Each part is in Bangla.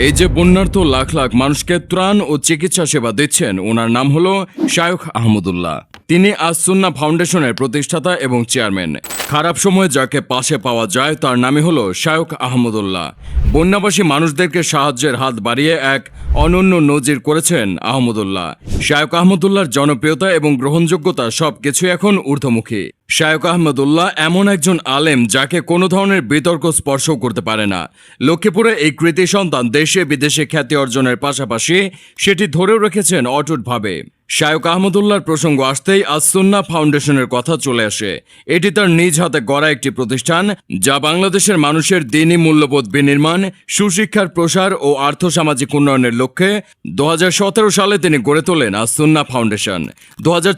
এই যে বন্যার্থ লাখ লাখ মানুষকে ত্রাণ ও চিকিৎসা সেবা দিচ্ছেন, ওনার নাম হলো শায়খ আহমদুল্লাহ। তিনি আজ সুন্না ফাউন্ডেশনের প্রতিষ্ঠাতা এবং চেয়ারম্যান। খারাপ সময়ে যাকে পাশে পাওয়া যায়, তার নামই হলো শায়ক আহমদুল্লাহ। বন্যাবাসী মানুষদেরকে সাহায্যের হাত বাড়িয়ে এক অনন্য নজির করেছেন আহমদুল্লাহ। শায়ক আহমদুল্লাহর জনপ্রিয়তা এবং গ্রহণযোগ্যতা সব সবকিছু এখন ঊর্ধ্বমুখী। শায়ক আহমদুল্লাহ এমন একজন আলেম যাকে কোনো ধরনের বিতর্ক স্পর্শ করতে পারে না। লক্ষ্মীপুরে এই কৃতি সন্তান দেশে বিদেশে খ্যাতি অর্জনের পাশাপাশি সেটি ধরেও রেখেছেন অটুটভাবে। শায়ক আহমদুল্লাহর প্রসঙ্গ আসতেই আসুন্না ফাউন্ডেশনের কথা চলে আসে। এটি তার নিজ হাতে গড়া একটি প্রতিষ্ঠান, যা বাংলাদেশের মানুষের দিনই মূল্যবোধ বিনির্মাণ, সুশিক্ষার প্রসার ও আর্থসামাজিক উন্নয়নের লক্ষ্যে দু হাজার সতেরো সালে তিনি গড়ে তোলেন আসুন্না ফাউন্ডেশন। দু হাজার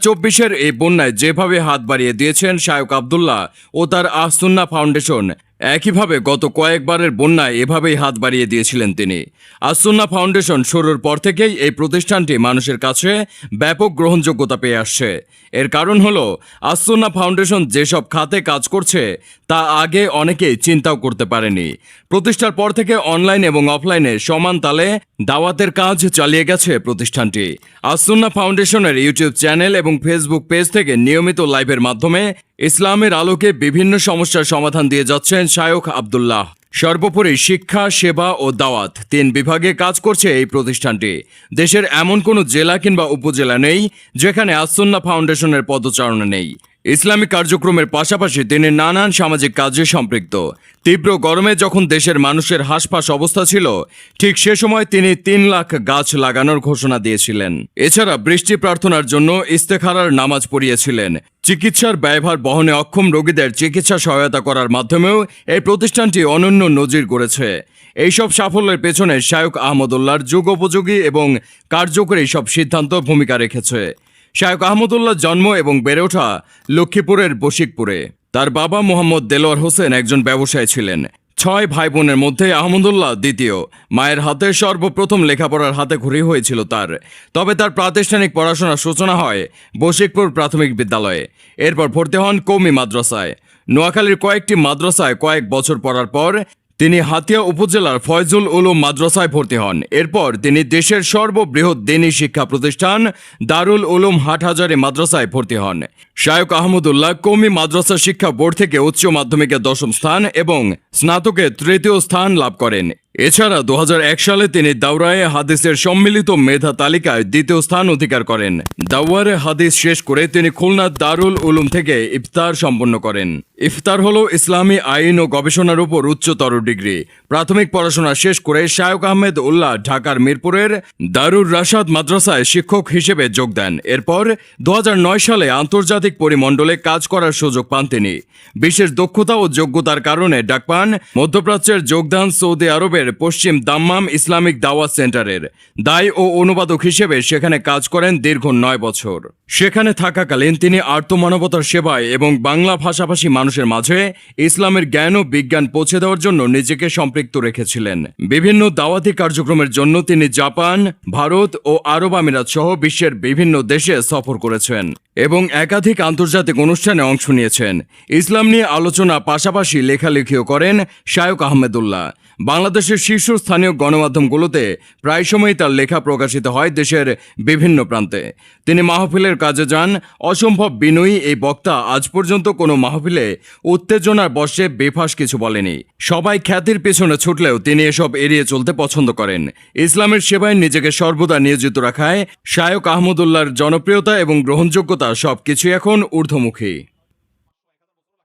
এই বন্যায় যেভাবে হাত বাড়িয়ে দিয়েছেন শায়ক আবদুল্লাহ ও তার আসুন্না ফাউন্ডেশন একইভাবে গত কয়েকবারের বন্যায় এভাবেই হাত বাড়িয়ে দিয়েছিলেন তিনি। আসুন্না ফাউন্ডেশন শুরুর পর থেকেই এই প্রতিষ্ঠানটি মানুষের কাছে ব্যাপক গ্রহণযোগ্যতা পেয়ে আসছে। এর কারণ হল, আসুন্না ফাউন্ডেশন যেসব খাতে কাজ করছে, তা আগে অনেকেই চিন্তাও করতে পারেনি। প্রতিষ্ঠার পর থেকে অনলাইন এবং অফলাইনে সমান তালে দাওয়াতের কাজ চালিয়ে গেছে প্রতিষ্ঠানটি। আসুন্না ফাউন্ডেশনের ইউটিউব চ্যানেল এবং ফেসবুক পেজ থেকে নিয়মিত লাইভের মাধ্যমে ইসলামের আলোকে বিভিন্ন সমস্যার সমাধান দিয়ে যাচ্ছেন শায়ক আবদুল্লাহ। সর্বোপরি শিক্ষা, সেবা ও দাওয়াত তিন বিভাগে কাজ করছে এই প্রতিষ্ঠানটি। দেশের এমন কোনো জেলা কিংবা উপজেলা নেই যেখানে আসুন্না ফাউন্ডেশনের পদচারণা নেই। ইসলামিক কার্যক্রমের পাশাপাশি তিনি নানান সামাজিক কাজে সম্পৃক্ত। তীব্র গরমে যখন দেশের মানুষের হাসপাস অবস্থা ছিল, ঠিক সে সময় তিনি তিন লাখ গাছ লাগানোর ঘোষণা দিয়েছিলেন। এছাড়া বৃষ্টি প্রার্থনার জন্য ইস্তেখারার নামাজ পড়িয়েছিলেন। চিকিৎসার ব্যয়ভার বহনে অক্ষম রোগীদের চিকিৎসা সহায়তা করার মাধ্যমেও এই প্রতিষ্ঠানটি অনন্য নজির গড়েছে। এইসব সাফল্যের পেছনে শায়ক আহমদুল্লাহর যুগোপযোগী এবং কার্যকরী সব সিদ্ধান্ত ভূমিকা রেখেছে। শায়ক আহমদুল্লাহ জন্ম এবং বেড়ে ওঠা লক্ষ্মীপুরের বশিকপুরে। তার বাবা মোহাম্মদ দেলোয়ার হোসেন একজন ব্যবসায়ী ছিলেন। ছয় ভাই বোনের মধ্যে আহমদুল্লাহ দ্বিতীয়। মায়ের হাতে সর্বপ্রথম লেখাপড়ার হাতে ঘুরি হয়েছিল তার। তবে তার প্রাতিষ্ঠানিক পড়াশোনার সূচনা হয় বশিকপুর প্রাথমিক বিদ্যালয়ে। এরপর ভর্তি হন কৌমি মাদ্রাসায়। নোয়াখালীর কয়েকটি মাদ্রাসায় কয়েক বছর পড়ার পর তিনি হাতিয়া উপজেলার ফয়জুল উলুম মাদ্রাসায় ভর্তি হন। এরপর তিনি দেশের সর্ববৃহৎ দিনী শিক্ষা প্রতিষ্ঠান দারুল উলুম হাটহাজারি মাদ্রাসায় ভর্তি হন। শায়ক আহমদুল্লাহ কৌমি মাদ্রাসা শিক্ষা বোর্ড থেকে উচ্চ মাধ্যমিকে দশম স্থান এবং স্নাতকে তৃতীয় স্থান লাভ করেন। এছাড়া দু হাজার এক সালে তিনি দাউরায়ে হাদিসের সম্মিলিত মেধা তালিকায় দ্বিতীয় স্থান অধিকার করেন। দাওয়ারে হাদিস শেষ করে তিনি খুলনা দারুল উলুম থেকে ইফতার সম্পন্ন করেন। ইফতার হলো ইসলামী আইন ও গবেষণার উপর উচ্চতর ডিগ্রি। প্রাথমিক পড়াশোনা শেষ করে শায়ক আহমেদ উল্লাহ ঢাকার মিরপুরের দারুর রাশাদ মাদ্রাসায় শিক্ষক হিসেবে যোগ দেন। এরপর দু হাজার নয় সালে আন্তর্জাতিক পরিমণ্ডলে কাজ করার সুযোগ পান তিনি। বিশেষ দক্ষতা ও যোগ্যতার কারণে ডাক পান মধ্যপ্রাচ্যের যোগদান সৌদি আরবের পশ্চিম দাম্মাম ইসলামিক দাওয়াত সেন্টারের দায় ও অনুবাদক হিসেবে সেখানে কাজ করেন দীর্ঘ নয় বছর। সেখানে থাকাকালীন তিনি আর্তমানবতার সেবায় এবং বাংলা ভাষাভাষী মানুষের মাঝে ইসলামের জ্ঞান ও বিজ্ঞান পৌঁছে দেওয়ার জন্য নিজেকে সম্পৃক্ত রেখেছিলেন। বিভিন্ন দাওয়াতি কার্যক্রমের জন্য তিনি জাপান, ভারত ও আরব আমিরাত সহ বিশ্বের বিভিন্ন দেশে সফর করেছেন এবং একাধিক আন্তর্জাতিক অনুষ্ঠানে অংশ নিয়েছেন। ইসলাম নিয়ে আলোচনা পাশাপাশি লেখালেখিও করেন শায়ক আহমেদুল্লাহ। বাংলাদেশের শীর্ষস্থানীয় গণমাধ্যমগুলোতে প্রায় সময়ই তার লেখা প্রকাশিত হয় দেশের বিভিন্ন প্রান্তে। তিনি মাহফিলের কাজে যান। অসম্ভব বিনয়ী এই বক্তা আজ পর্যন্ত কোনো মাহফিলে উত্তেজনার বশে বেফাস কিছু বলেনি। সবাই খ্যাতির পেছনে ছুটলেও তিনি এসব এড়িয়ে চলতে পছন্দ করেন। ইসলামের সেবায় নিজেকে সর্বদা নিয়োজিত রাখায় শায়ক আহমদুল্লাহর জনপ্রিয়তা এবং গ্রহণযোগ্যতা সব সবকিছু এখন ঊর্ধ্বমুখী।